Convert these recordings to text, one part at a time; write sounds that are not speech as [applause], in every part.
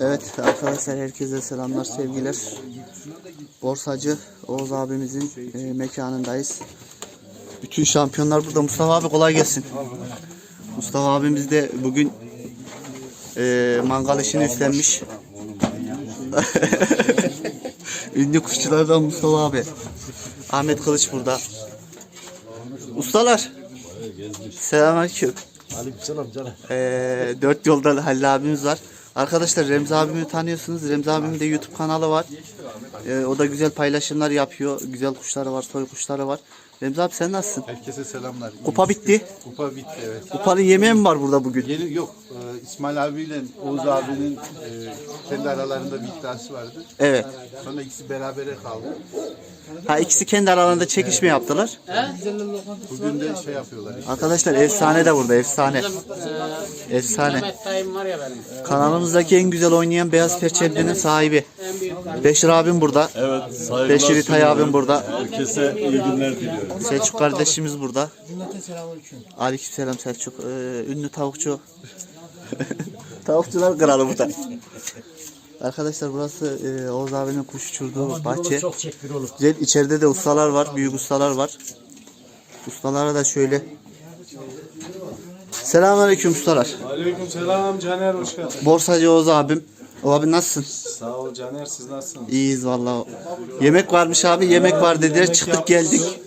Evet arkadaşlar herkese selamlar sevgiler. Borsacı Oğuz abimizin e, mekanındayız. Bütün şampiyonlar burada. Mustafa abi kolay gelsin. Mustafa abimiz de bugün e, mangal işini üstlenmiş. [laughs] Ünlü kuşçulardan Mustafa abi. Ahmet Kılıç burada. Ustalar. Selamünaleyküm. Aleykümselam canım. Ee, dört yolda Halil abimiz var. Arkadaşlar Remzi abimi tanıyorsunuz. Remzi abimin de YouTube kanalı var. Ee, o da güzel paylaşımlar yapıyor. Güzel kuşları var, soy kuşları var. Remzi abi sen nasılsın? Herkese selamlar. Kupa bitti. Kupa bitti evet. Kupanın yemeği mi var burada bugün? Yeni yok. e, İsmail abiyle Oğuz abinin e, kendi aralarında bir iddiası vardı. Evet. Sonra ikisi berabere kaldı. Ha ikisi kendi aralarında çekişme yaptılar. Bugün de şey yapıyorlar. işte. Arkadaşlar efsane de burada efsane. Efsane. Ya benim. Kanalımızdaki en güzel oynayan beyaz perçemlinin sahibi. Beşir abim burada. Evet, saygılar Beşir İtay sunuyorum. abim burada. Herkese iyi günler diliyorum. Selçuk kardeşimiz burada. Aleykümselam Selçuk. Ee, ünlü tavukçu. [laughs] Tavukçular kralı burada. Arkadaşlar burası e, Oğuz abinin kuş uçurduğu bahçe. Çok çektir olur. Güzel içeride de ustalar var, büyük ustalar var. Ustalara da şöyle. Selamünaleyküm ustalar. Aleyküm selam Caner hoş geldin. Borsacı Oğuz abim. O abi nasılsın? Sağ ol Caner siz nasılsınız? İyiyiz vallahi. Yemek varmış abi, yemek var dediler. Çıktık geldik.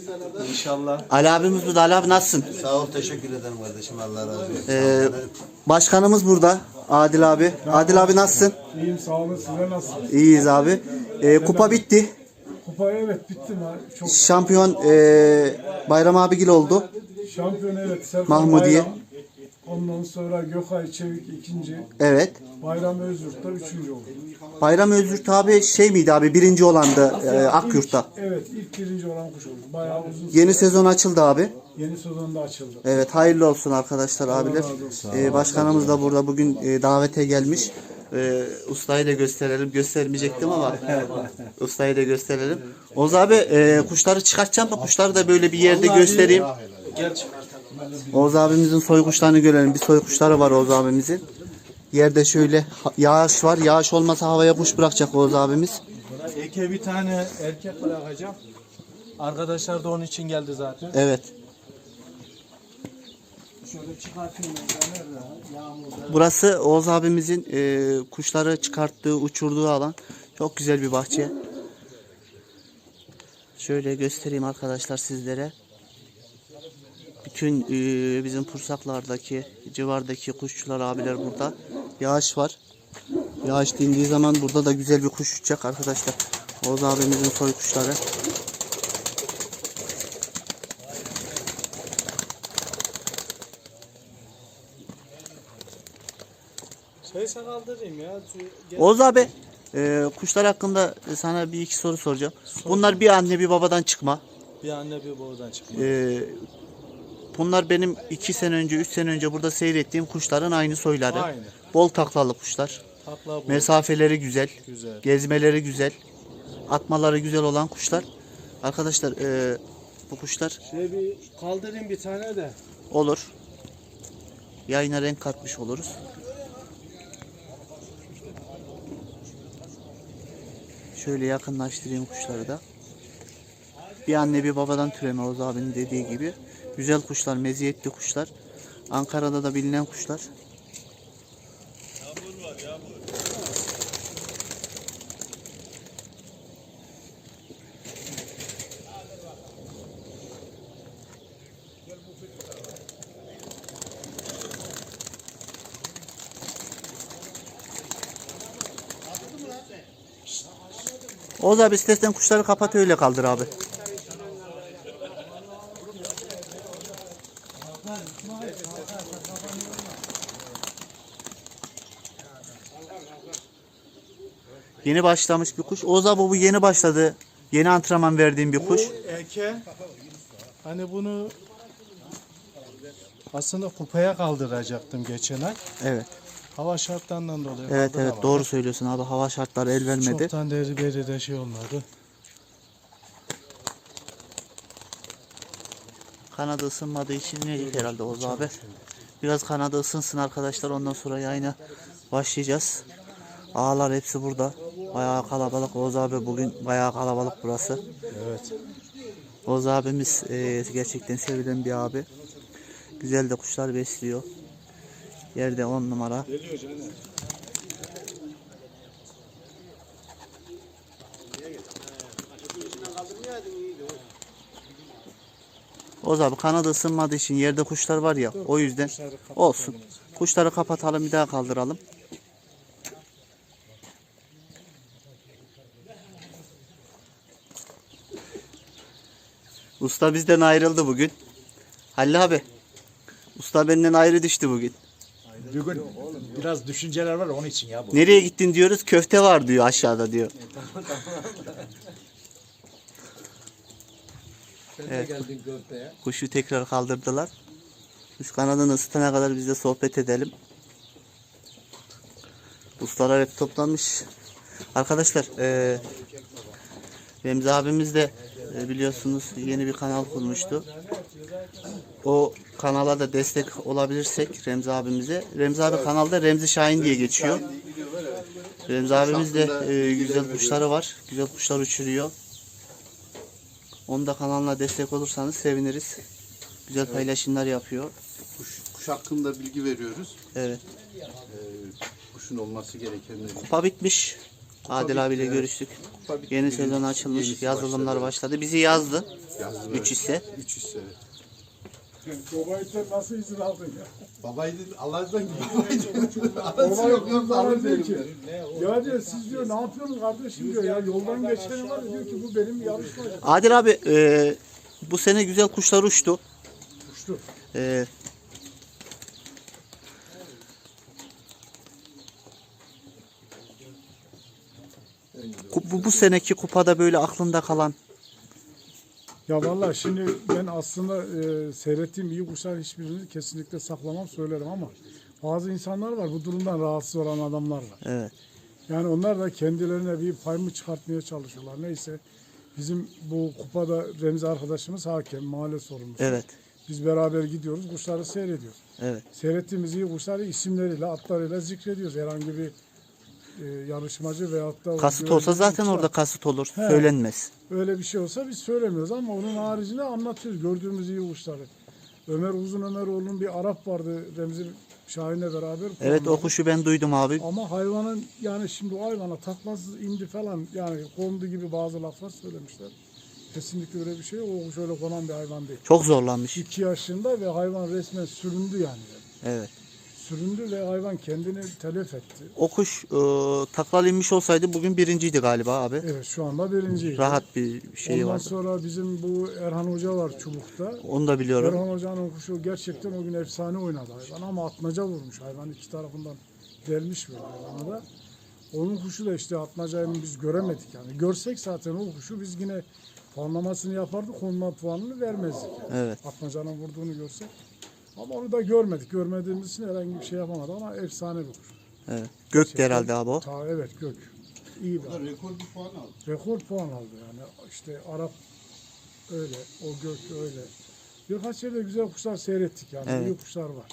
İnşallah. Ali abimiz burada. Ali abi nasılsın? Sağ ol teşekkür ederim kardeşim Allah razı olsun. Ee, başkanımız burada. Adil abi. Adil abi nasılsın? İyiyim sağ olun size nasılsınız? İyiyiz abi. Ee, kupa bitti. Kupa evet bitti mi? Çok Şampiyon ee, Bayram abigil oldu. şampiyon evet. Serkan Mahmudiye. Bayram. Ondan sonra Gökay Çevik ikinci. Evet. Bayram Özyurt da üçüncü oldu. Bayram Özgürt abi şey miydi abi birinci olandı ee, Akyurt'ta. Evet ilk birinci olan kuş oldu. Bayağı uzun Yeni sezon açıldı abi. Yeni sezonda açıldı. Evet hayırlı olsun arkadaşlar abiler. Ee, başkanımız da burada bugün e, davete gelmiş. Ee, ustayı da gösterelim. Göstermeyecektim ama [laughs] ustayı da gösterelim. Oğuz abi e, kuşları çıkartacağım mı? Kuşları da böyle bir yerde göstereyim. Oğuz abimizin soy kuşlarını görelim. Bir soy kuşları var Oğuz abimizin. Yerde şöyle yağış var. Yağış olmasa havaya kuş bırakacak Oğuz abimiz. Eke bir tane erkek bırakacağım. Arkadaşlar da onun için geldi zaten. Evet. Burası Oğuz abimizin e, kuşları çıkarttığı, uçurduğu alan. Çok güzel bir bahçe. Şöyle göstereyim arkadaşlar sizlere. Bütün e, bizim Pursaklar'daki, civardaki kuşçular abiler burada. Yağış var. Yağış dindiği zaman burada da güzel bir kuş uçacak arkadaşlar. Oğuz abimizin soy kuşları. Kaldırayım ya. Oğuz abi e, kuşlar hakkında sana bir iki soru soracağım. Bunlar bir anne bir babadan çıkma. Bir anne bir babadan çıkıyor. Ee, bunlar benim iki sene önce, üç sene önce burada seyrettiğim kuşların aynı soyları. Aynı. Bol taklalı kuşlar. Takla. Mesafeleri güzel. Güzel. Gezmeleri güzel. Atmaları güzel olan kuşlar. Arkadaşlar ee, bu kuşlar Şöyle bir kaldırayım bir tane de. olur. Yayına renk katmış oluruz. Şöyle yakınlaştırayım kuşları da. Bir anne bir babadan türeme Oğuz abinin dediği gibi. Güzel kuşlar, meziyetli kuşlar. Ankara'da da bilinen kuşlar. Oğuz abi istersen kuşları kapat öyle kaldır abi. Yeni başlamış bir kuş. Oğuz abi bu yeni başladı. Yeni antrenman verdiğim bir kuş. Bu eke hani bunu aslında kupaya kaldıracaktım geçen ay. Evet. Hava şartlarından dolayı. Evet evet kaldıramadım. doğru söylüyorsun abi. Hava şartları el vermedi. Çoktan deri beri de şey olmadı. Kanadı ısınmadığı için inecek herhalde Oğuz abi. Biraz kanadı ısınsın arkadaşlar. Ondan sonra yayına başlayacağız. Ağlar hepsi burada. Bayağı kalabalık. Oğuz abi bugün bayağı kalabalık burası. Evet. Oğuz abimiz e, gerçekten sevilen bir abi. Güzel de kuşlar besliyor. Yerde 10 numara. Oğuz abi kanadı ısınmadığı için yerde kuşlar var ya o yüzden olsun. Kuşları kapatalım bir daha kaldıralım. Usta bizden ayrıldı bugün. Halil abi. Usta benden ayrı düştü bugün. Bugün biraz düşünceler var onun için ya bu. Nereye gittin diyoruz. Köfte var diyor aşağıda diyor. [laughs] Evet. Kuşu tekrar kaldırdılar. Kuş kanadını ısıtana kadar biz de sohbet edelim. Ustalar hep toplanmış. Arkadaşlar eee Remzi abimiz de e, biliyorsunuz yeni bir kanal kurmuştu. O kanala da destek olabilirsek Remzi abimize. Remzi abi kanalda Remzi Şahin diye geçiyor. Remzi abimiz de e, güzel kuşları var. Güzel kuşlar uçuruyor. Onu da kanalına destek olursanız seviniriz. Güzel paylaşımlar yapıyor. Kuş, kuş hakkında bilgi veriyoruz. Evet. Kuşun olması gerekenleri. Kupa bitmiş. Adil abiyle evet. görüştük. Kupa. Yeni sezon açılmış. Yazılımlar başladı. Bizi yazdı. Yazdı 3 hisse. 3 hisse. Sen nasıl izin aldın ya? Babaydı Allah'tan babaydı. Arası yok yok Bana alın diyor ki, ya diyor siz diyor ne yapıyorsunuz kardeşim diyor ya yoldan geçeni var diyor ki bu benim yarışmacım. Adil abi e, bu sene güzel kuşlar uçtu. Uçtu. E, bu, bu seneki kupada böyle aklında kalan Ya vallahi şimdi ben aslında e, seyrettiğim iyi kuşlar hiçbirini kesinlikle saklamam söylerim ama bazı insanlar var bu durumdan rahatsız olan adamlar var. evet Yani onlar da kendilerine bir pay mı çıkartmaya çalışıyorlar. Neyse bizim bu kupada Remzi arkadaşımız hakem, mahalle sorumlusu. evet Biz beraber gidiyoruz, kuşları seyrediyoruz. evet Seyrettiğimiz iyi kuşları isimleriyle, atlarıyla zikrediyoruz. Herhangi bir e, yarışmacı veyahut da... kasıt olsa zaten orada kasıt olur He. söylenmez. Öyle bir şey olsa biz söylemiyoruz ama onun haricinde anlatıyoruz. Gördüğümüz iyi kuşları. Ömer Uzun Ömeroğlu'nun bir Arap vardı Remzi Şahin'le beraber. Evet o kuşu ben duydum abi. Ama hayvanın yani şimdi o hayvana takmasız indi falan yani kondu gibi bazı laflar söylemişler. Kesinlikle öyle bir şey. O kuş öyle konan bir hayvan değil. Çok zorlanmış. 2 yaşında ve hayvan resmen süründü yani. Evet. Süründü ve hayvan kendini telef etti. O kuş e, taklal inmiş olsaydı bugün birinciydi galiba abi. Evet şu anda birinci. Rahat bir şey Ondan vardı. sonra bizim bu Erhan Hoca var Çubuk'ta. Onu da biliyorum. Erhan Hoca'nın kuşu gerçekten o gün efsane oynadı hayvan ama atmaca vurmuş hayvan iki tarafından delmiş böyle hayvana da. Onun kuşu da işte atmacayı biz göremedik yani. Görsek zaten o kuşu biz yine puanlamasını yapardık onunla puanını vermezdik. Yani. Evet. Atmacanın vurduğunu görsek. Ama onu da görmedik. Görmediğimiz için herhangi bir şey yapamadı ama efsane bir kuş. Evet. Gökte herhalde abi o. Ta, evet gök. İyi bir. Rekor bir puan aldı. rekor puan aldı yani. İşte Arap öyle, o gök öyle. Birkaç yerde güzel kuşlar seyrettik yani. Evet. İyi kuşlar var.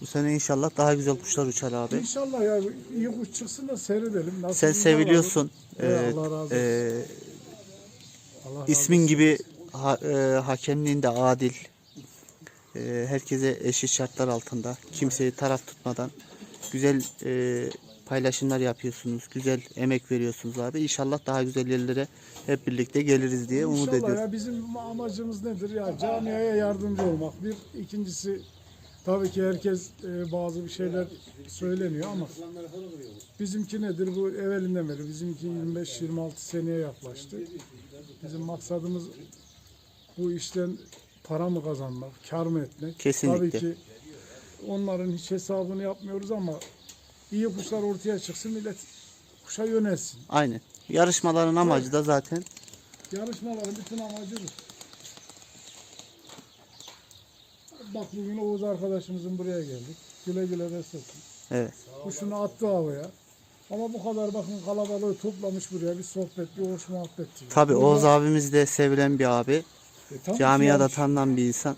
Bu sene inşallah daha güzel kuşlar uçar abi. İnşallah ya iyi kuş çıksın da seyredelim. Sen Nasibimize seviliyorsun. Ee, Evet, Allah razı olsun. e, Allah razı ismin olsun. gibi ha, e, hakemliğinde adil. E, herkese eşit şartlar altında. Kimseyi taraf tutmadan. Güzel e, paylaşımlar yapıyorsunuz. Güzel emek veriyorsunuz abi. İnşallah daha güzel yerlere hep birlikte geliriz diye umut İnşallah ediyorum. ya bizim amacımız nedir ya camiaya yardımcı olmak bir ikincisi tabii ki herkes e, bazı bir şeyler söyleniyor ama bizimki nedir bu evvelinden beri bizimki 25-26 seneye yaklaştı bizim maksadımız bu işten para mı kazanmak kar mı etmek Kesinlikle. tabii ki onların hiç hesabını yapmıyoruz ama iyi kuşlar ortaya çıksın millet kuşa yönelsin Aynen. Yarışmaların amacı da zaten Yarışmaların bütün amacı bu. Bak bugün Oğuz arkadaşımızın buraya geldik. Güle güle beslesin. evet. Kuşunu attı havaya. Ama bu kadar bakın kalabalığı toplamış buraya bir sohbet, bir hoş muhabbet. diyor. Tabii Oğuz abimiz de sevilen bir abi. E, Camiada tanınan bir insan.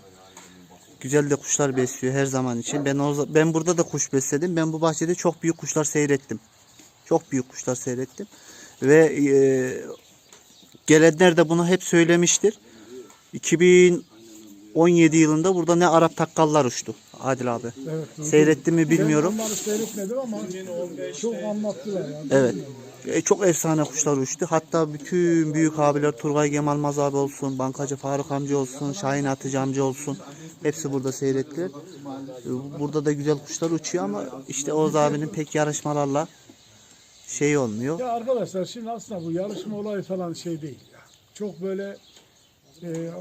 güzel de kuşlar besliyor her zaman için. Ben o, ben burada da kuş besledim. Ben bu bahçede çok büyük kuşlar seyrettim. Çok büyük kuşlar seyrettim. Ve e, gelenler de bunu hep söylemiştir. 2017 yılında burada ne Arap takkallar uçtu. Adil abi. Evet. duydum. Seyrettim mi bilmiyorum. Ben onları seyretmedim ama çok anlattılar yani. Evet. E, çok efsane kuşlar uçtu. Hatta bütün büyük abiler Turgay Kemal Maz abi olsun, Bankacı Faruk amca olsun, Şahin Atıcı amca olsun. Hepsi burada seyrettiler. E, Burada da güzel kuşlar uçuyor ama işte Oğuz abinin pek yarışmalarla şey olmuyor. Ya arkadaşlar şimdi aslında bu yarışma olayı falan şey değil. Ya. Çok böyle e,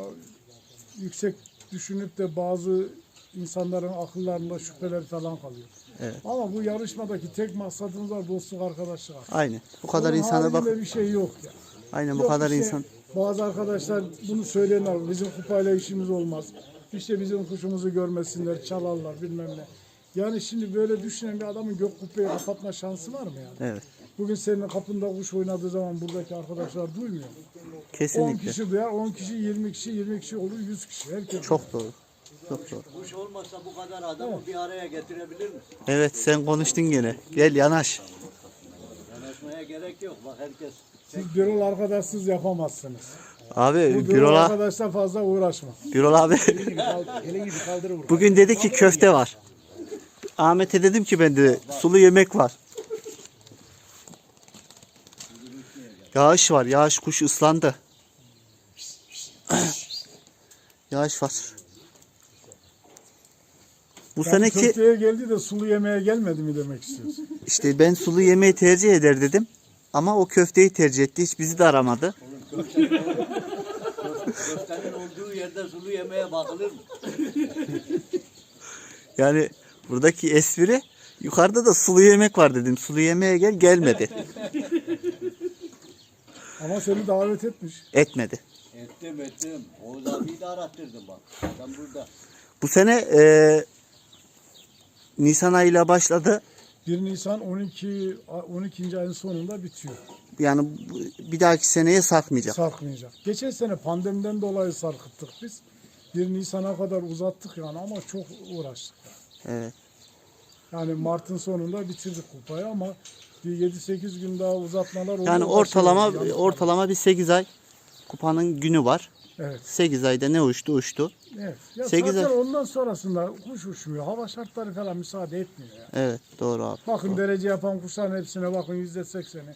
yüksek düşünüp de bazı insanların akıllarında şüpheler falan kalıyor. Evet. Ama bu yarışmadaki tek maksadımız var dostluk arkadaşlık. Aynen. Bu kadar Onun insana bak. bir şey yok ya. Aynen bu Yok kadar işte, insan. Bazı arkadaşlar bunu söyleyenler bizim kupayla işimiz olmaz. İşte bizim kuşumuzu görmesinler, çalarlar bilmem ne. Yani şimdi böyle düşünen bir adamın gök kupayı kapatma şansı var mı yani? Evet. Bugün senin kapında kuş oynadığı zaman buradaki arkadaşlar duymuyor. mu? 10 Kesinlikle. kişi duyar, 10 kişi, 20 kişi, 20 kişi olur, 100 kişi. Herkes. Çok doğru. Çok doğru. Kuş olmasa bu kadar adamı bir araya getirebilir mi? Evet sen konuştun gene. Gel yanaş. Yanaşmaya gerek yok. Bak herkes Siz bürol arkadaşsız yapamazsınız. Abi Bu bürol bürola, arkadaşla fazla uğraşma. Birol abi. Bugün dedi ki köfte var. Ahmet'e dedim ki ben de sulu yemek var. Yağış var. Yağış kuş ıslandı. [clears throat] Yağış var. Bu Yani seneki köfteye geldi de sulu yemeğe gelmedi mi demek istiyorsun? işte ben sulu yemeği tercih eder dedim. Ama o köfteyi tercih etti. Hiç bizi de aramadı. köftenin olduğu yerde sulu yemeğe bakılır mı? [laughs] Yani buradaki espri yukarıda da sulu yemek var dedim. Sulu yemeğe gel gelmedi. [laughs] Ama seni davet etmiş. Etmedi. Ettim ettim. Oğuz abiyi de arattırdım bak. Adam burada. Bu sene e, Nisan ayıyla başladı. 1 Nisan 12 12. ayın sonunda bitiyor. Yani bir dahaki seneye sarkmayacak. Sarkmayacak. Geçen sene pandemiden dolayı sarkıttık biz. 1 Nisan'a kadar uzattık yani ama çok uğraştık. Evet. Yani Mart'ın sonunda bitirdik kupayı ama 7-8 gün daha uzatmalar oldu. Yani ortalama ortalama bir 8 ay kupanın günü var. Evet. 8 ayda ne uçtu uçtu. Evet. Ya Sekiz zaten ay- ondan sonrasında kuş uçmuyor. Hava şartları falan müsaade etmiyor. Yani. Evet doğru abi. Bakın derece yapan kuşların hepsine bakın yüzde sekseni.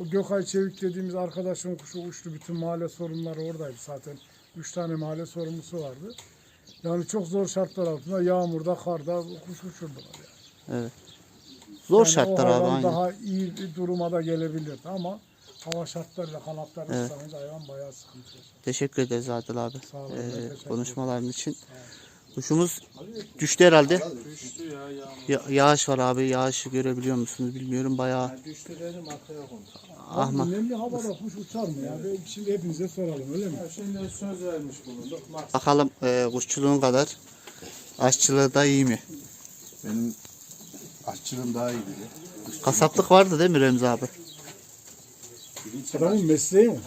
O Gökay Çevik dediğimiz arkadaşın kuşu uçtu. Bütün mahalle sorunları oradaydı zaten. Üç tane mahalle sorumlusu vardı. Yani çok zor şartlar altında yağmurda, karda kuş uçurdular. Yani. Zor Yani şartlar o abi daha iyi bir duruma da gelebilirdi ama hava şartlarıyla kanatları Evet. ıslanınca hayvan bayağı sıkıntı yaşadı. Teşekkür ederiz Adil abi. Sağ olun, Ee, konuşmaların için. Kuşumuz düştü herhalde. Düştü ya ya. Ya- yağış var abi. Yağışı görebiliyor musunuz bilmiyorum. Bayağı Düştü dedim arkaya kondu. ahmak. Nemli havada kuş uçar mı ya? Ben Şimdi hepinize soralım öyle mi? Şimdi söz vermiş bulunduk. Bakalım e, kuşçuluğun kadar aşçılığı da iyi mi? benim aşçılığım daha iyi bile. Kasaplık vardı değil mi Remzi abi? Adamın mesleği mi?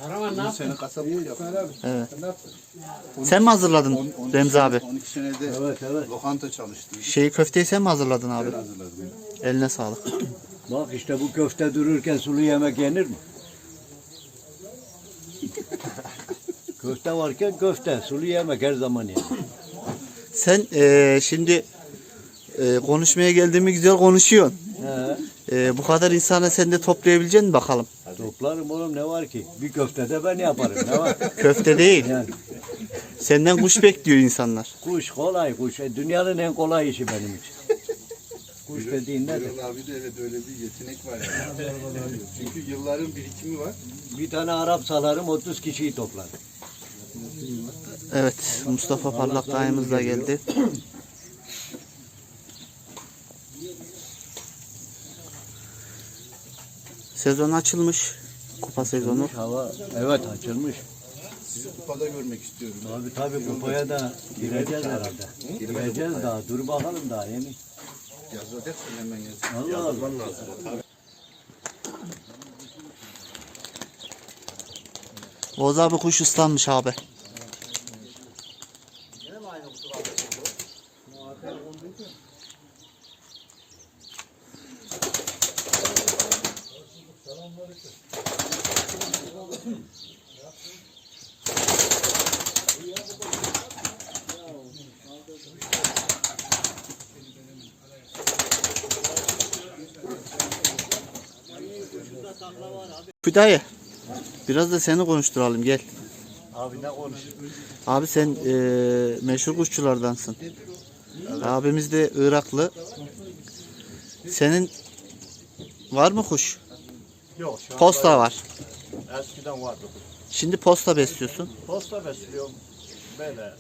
Bu sene kasaplık yaptım. Evet. Sen mi hazırladın On- 12 Remzi abi? 12 senede lokanta çalıştım. Şeyi köfteyi sen mi hazırladın abi? Hazırladım. Eline sağlık. Bak işte bu köfte dururken sulu yemek yenir mi? [laughs] köfte varken köfte, sulu yemek her zaman yenir. Sen e, şimdi e, konuşmaya geldiğimi güzel konuşuyorsun. He. E, bu kadar insana sen de toplayabilecek misin bakalım? Toplarım oğlum ne var ki? Bir köfte de ben yaparım ne var? [laughs] Köfte değil. Yani Senden kuş bekliyor insanlar. kuş kolay kuş. E, Dünyanın en kolay işi benim için. Kuş dediğin nedir? Erol abi de evet öyle bir yetenek var yani. [laughs] Çünkü yılların birikimi var. Bir tane Arap salarım 30 kişiyi toplar. Evet Mustafa Parlak dayımız da geldi. Sezon açılmış. Kupa sezonu. Hava evet açılmış. Sizi kupada görmek istiyorum. Abi tabii kupaya da gireceğiz herhalde. Gireceğiz daha. Dur bakalım daha yemin. Yazacaksın hemen yaz. Allah Allah. Oğuz abi kuş ıslanmış abi. Hüdayi. Biraz da seni konuşturalım gel. Abi ne konuş? Abi sen eee meşhur kuşçulardansın. Abimiz de Iraklı. Senin var mı kuş? Yok şu Posta var. eskiden vardı. Şimdi posta besliyorsun. Posta besliyorum. Böyle.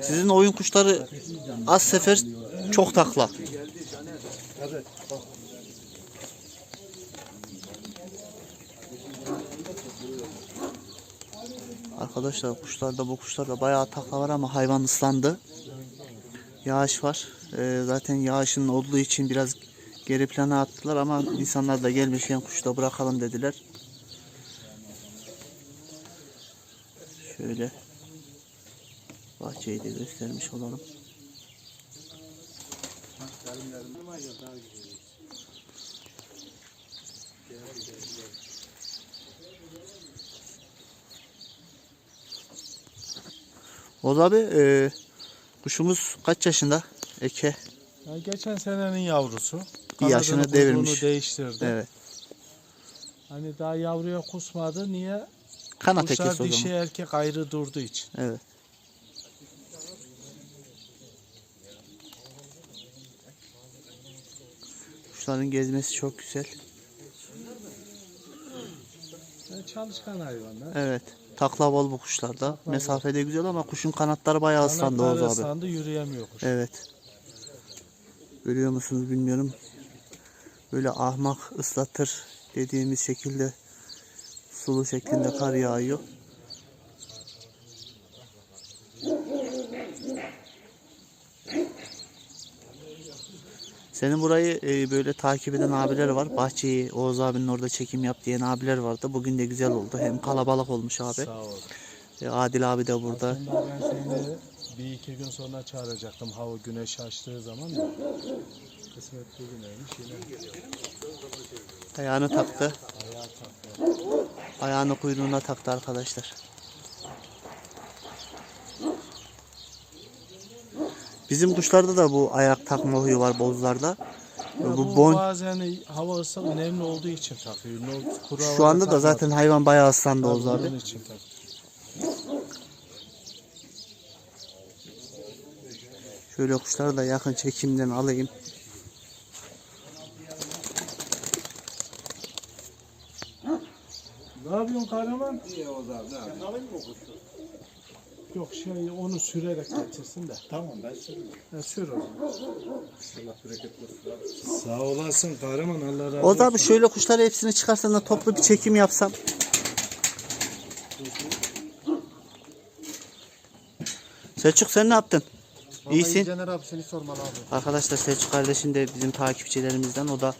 Sizin oyun kuşları az sefer çok takla. Arkadaşlar kuşlarda bu kuşlarda bayağı takla var ama hayvan ıslandı. Yağış var. Ee, zaten yağışın olduğu için biraz geri plana attılar ama insanlar da gelmişken kuşu da bırakalım dediler. Şöyle bahçeyi de göstermiş olalım. Oğuz abi e, kuşumuz kaç yaşında? Eke. Ya geçen senenin yavrusu. Bir yaşını devirmiş. değiştirdi. Evet. Hani daha yavruya kusmadı. Niye? Kanat ekesi o dişi zaman. erkek ayrı durduğu için. Evet. Kuşların gezmesi çok güzel. Yani çalışkan hayvanlar. Evet. Takla bol bu kuşlarda. Mesafede güzel ama kuşun kanatları bayağı ıslandı Oğuz Kanatları abi. ıslandı yürüyemiyor kuş. Evet. Görüyor musunuz bilmiyorum. Böyle ahmak ıslatır dediğimiz şekilde sulu şeklinde kar yağıyor. Senin burayı e, böyle takip eden abiler var. Bahçeyi Oğuz abinin orada çekim yap diyen abiler vardı. Bugün de güzel oldu. Hem kalabalık olmuş abi. Sağ ol. E, Adil abi de burada. Aslında ben seni bir iki gün sonra çağıracaktım hava güneş açtığı zaman da. Kısmet bugüneymiş yine Ayağını taktı. ayağa taktı. Ayağını kuyruğuna taktı arkadaşlar. Bizim kuşlarda da bu ayak takma huyu var bozlarda. Ya bu bu bon bazen hava ısı önemli olduğu için takıyor. No, kuru şu anda da zaten hayvan bayağı ıslandı Oğuz abi. Şöyle kuşları da yakın çekimden alayım. Ne yapıyorsun kahraman? İyi Oğuz abi ne yapıyorsun? Yok şey onu sürerek getirsin de. Tamam ben söyleyeyim. Ha, sür o zaman. Sağ olasın kahraman Allah razı Oğuz abi şöyle kuşları hepsini çıkarsan da toplu bir çekim yapsam. Selçuk sen ne yaptın? İyisin. Caner abi seni sormalı abi. Arkadaşlar Selçuk kardeşim de bizim takipçilerimizden. O da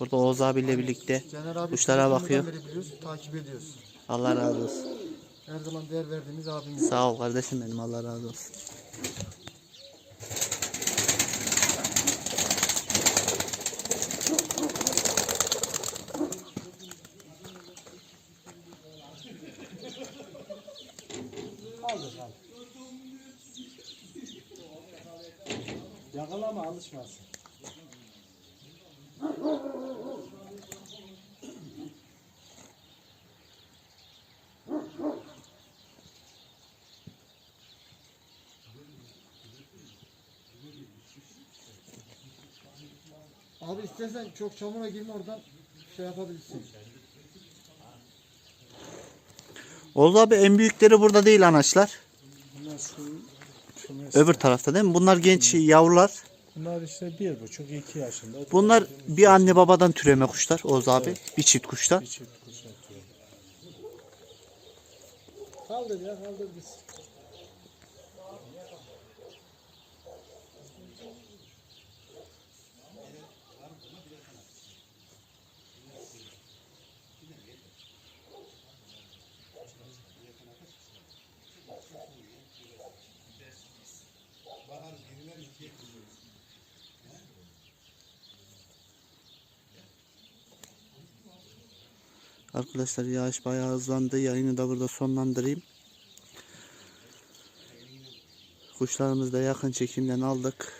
burada Oğuz abiyle birlikte Caner abi kuşlara bakıyor. takip ediyoruz. Allah razı olsun. Her zaman değer verdiğimiz abimiz. Sağ ol kardeşim benim. Allah razı olsun. Yakalama alışmasın. İstersen çok çamura girme oradan şey yapabilirsin. Oğuz abi en büyükleri burada değil anaçlar. Bunlar şu, şu Öbür tarafta değil mi? Bunlar genç yavrular. Bunlar işte bir buçuk iki yaşında. Bunlar bir anne babadan türeme kuşlar Oğuz abi. Bir çift kuşlar. Bir çift kuş atıyor. Kaldır ya kaldır biz. Arkadaşlar yağış bayağı hızlandı. Yayını da burada sonlandırayım. Kuşlarımızı da yakın çekimden aldık.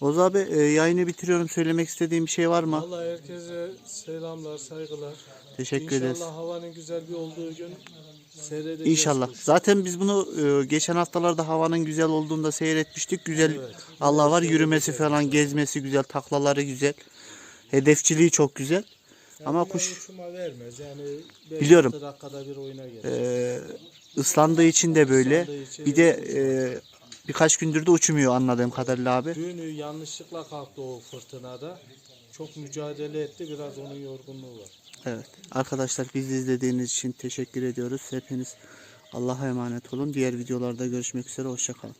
Oğuz abi e, yayını bitiriyorum. Söylemek istediğim bir şey var mı? Vallahi herkese selamlar, saygılar. Teşekkür ederiz. İnşallah havanın güzel bir olduğu gün seyredeceğiz. İnşallah. Zaten biz bunu e, geçen haftalarda havanın güzel olduğunda seyretmiştik. Güzel Allah var yürümesi falan, gezmesi güzel, taklaları güzel. Hedefçiliği çok güzel. Ama Bunlar kuş vermez. Yani Biliyorum. bir oyuna gelir. e, ıslandığı için de böyle. İçin Bir de e, birkaç gündür de uçmuyor anladığım kadarıyla abi. Dün yanlışlıkla kalktı o fırtınada. Çok mücadele etti. Biraz onun yorgunluğu var. Evet. Arkadaşlar bizi izlediğiniz için teşekkür ediyoruz. Hepiniz Allah'a emanet olun. Diğer videolarda görüşmek üzere. Hoşçakalın.